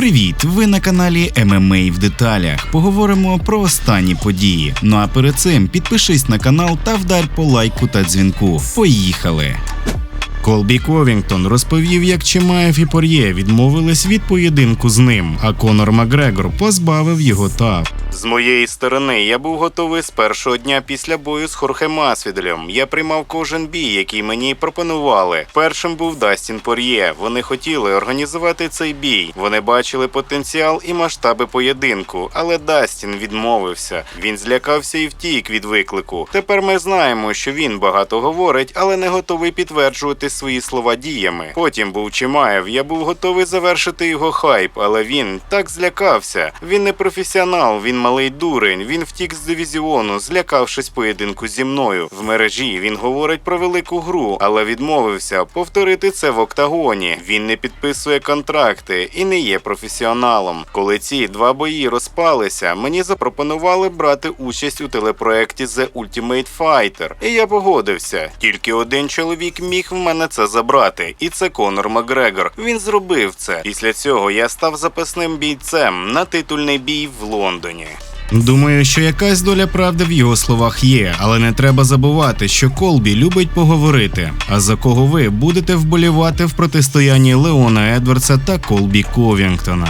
Привіт! Ви на каналі ММА в деталях. Поговоримо про останні події. Ну а перед цим підпишись на канал та вдар по лайку та дзвінку. Поїхали! Колбі Ковінгтон розповів, як Чимаєв і Пор'є відмовились від поєдинку з ним, а Конор Макгрегор позбавив його тап. З моєї сторони я був готовий з першого дня після бою з Хорхе Масвіделем. Я приймав кожен бій, який мені пропонували. Першим був Дастін Пор'є. Вони хотіли організувати цей бій. Вони бачили потенціал і масштаби поєдинку, але Дастін відмовився. Він злякався і втік від виклику. Тепер ми знаємо, що він багато говорить, але не готовий підтверджувати свої слова діями. Потім був Чимаєв. Я був готовий завершити його хайп, але він так злякався. Він не професіонал, він малий дурень. Він втік з дивізіону, злякавшись поєдинку зі мною. В мережі він говорить про велику гру, але відмовився повторити це в октагоні. Він не підписує контракти і не є професіоналом. Коли ці два бої розпалися, мені запропонували брати участь у телепроекті The Ultimate Fighter. І я погодився. Тільки один чоловік міг в мене це забрати, і це Конор Макгрегор. Він зробив це. Після цього я став запасним бійцем на титульний бій в Лондоні. Думаю, що якась доля правди в його словах є, але не треба забувати, що Колбі любить поговорити. А за кого ви будете вболівати в протистоянні Леона Едвардса та Колбі Ковінгтона?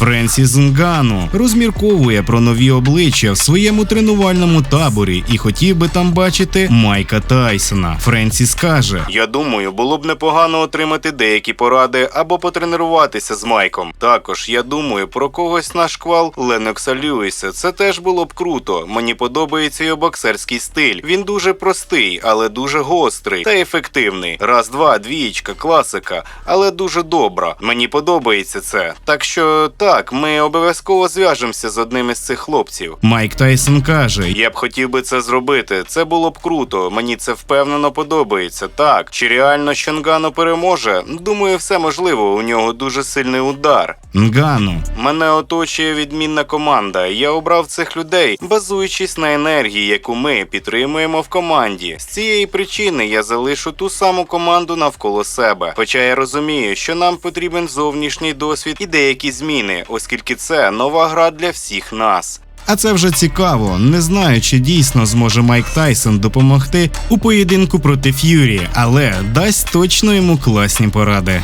Френсіс Нгану розмірковує про нові обличчя в своєму тренувальному таборі і хотів би там бачити Майка Тайсона. Френсіс каже: Я думаю, було б непогано отримати деякі поради або потренуватися з Майком. Також я думаю про когось на шквал Ленокса Льюіса. Це теж було б круто. Мені подобається його боксерський стиль. Він дуже простий, але дуже гострий та ефективний. Раз, два, двієчка, класика, але дуже добра. Мені подобається це. Так що так, ми обов'язково зв'яжемося з одним із цих хлопців. Майк Тайсон каже: Я б хотів би це зробити. Це було б круто. Мені це впевнено подобається. Так, чи реально Щонгано переможе? Думаю, все можливо. У нього дуже сильний удар. Нгану. Мене оточує відмінна команда. Я обрав цих людей, базуючись на енергії, яку ми підтримуємо в команді. З цієї причини я залишу ту саму команду навколо себе. Хоча я розумію, що нам потрібен зовнішній досвід і деякі зміни, оскільки це нова гра для всіх нас. А це вже цікаво. Не знаю, чи дійсно зможе Майк Тайсон допомогти у поєдинку проти Ф'юрі, але дасть точно йому класні поради.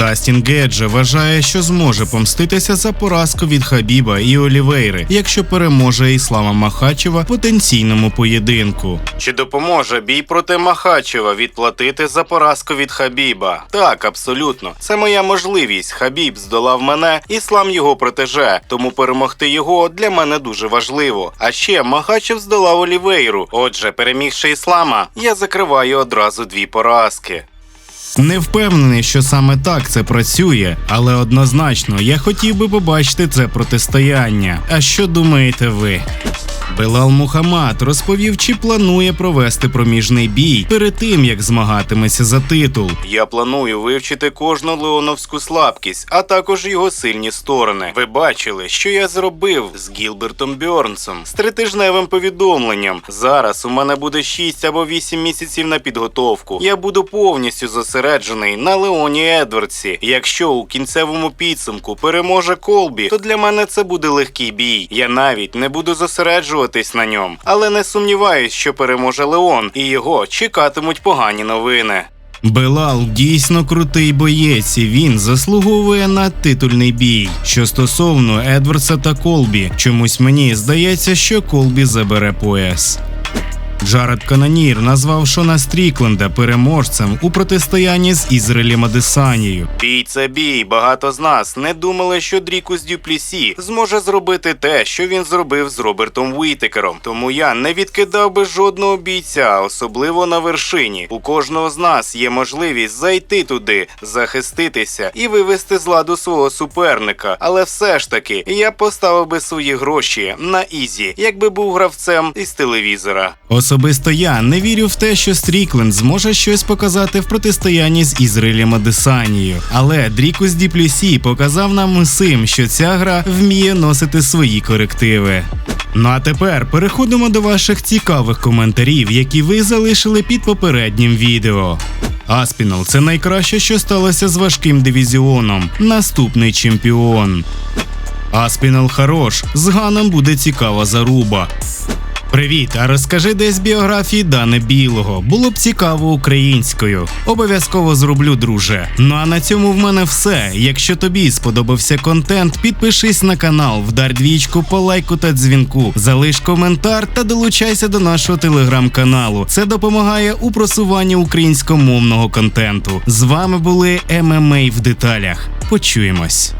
Дастін Геджа вважає, що зможе помститися за поразку від Хабіба і Олівейри, якщо переможе Іслама Махачева в потенційному поєдинку. Чи допоможе бій проти Махачева відплатити за поразку від Хабіба? Так, абсолютно. Це моя можливість. Хабіб здолав мене, іслам його протеже, тому перемогти його для мене дуже важливо. А ще Махачев здолав Олівейру. Отже, перемігши іслама, я закриваю одразу дві поразки. Не впевнений, що саме так це працює, але однозначно я хотів би побачити це протистояння. А що думаєте ви? Белал Мухаммад розповів, чи планує провести проміжний бій перед тим, як змагатиметься за титул. Я планую вивчити кожну леоновську слабкість, а також його сильні сторони. Ви бачили, що я зробив з Гілбертом Бьорнсом з тритижневим повідомленням. Зараз у мене буде 6 або 8 місяців на підготовку. Я буду повністю зосереджений на Леоні Едвардсі. Якщо у кінцевому підсумку переможе Колбі, то для мене це буде легкий бій. Я навіть не буду зосереджуватись на ньому, але не сумніваюсь, що переможе Леон, і його чекатимуть погані новини. Белал дійсно крутий боєць, і він заслуговує на титульний бій. Що стосовно Едвардса та Колбі, чомусь мені здається, що Колбі забере пояс. Джаред Канонір назвав Шона Стрікленда переможцем у протистоянні з Ізраїлем Адесанією. Бій це бій. Багато з нас не думали, що Дрікус Дюплісі зможе зробити те, що він зробив з Робертом Уітекером. Тому я не відкидав би жодного бійця, особливо на вершині. У кожного з нас є можливість зайти туди, захиститися і вивести з ладу свого суперника. Але все ж таки я поставив би свої гроші на ізі, якби був гравцем із телевізора. Особисто я не вірю в те, що Стрікленд зможе щось показати в протистоянні з Ізраїлем Адесанією. Але Дрікус Діплюсі показав нам усім, що ця гра вміє носити свої корективи. Ну а тепер переходимо до ваших цікавих коментарів, які ви залишили під попереднім відео. Аспінал це найкраще, що сталося з важким дивізіоном. Наступний чемпіон. Аспінал хорош. З Ганом буде цікава заруба. Привіт, а розкажи десь біографії Дани Білого. Було б цікаво українською. Обов'язково зроблю, друже. Ну а на цьому в мене все. Якщо тобі сподобався контент, підпишись на канал, вдар двічку по лайку та дзвінку, залиш коментар та долучайся до нашого телеграм-каналу. Це допомагає у просуванні українськомовного контенту. З вами були ММА в деталях. Почуємось.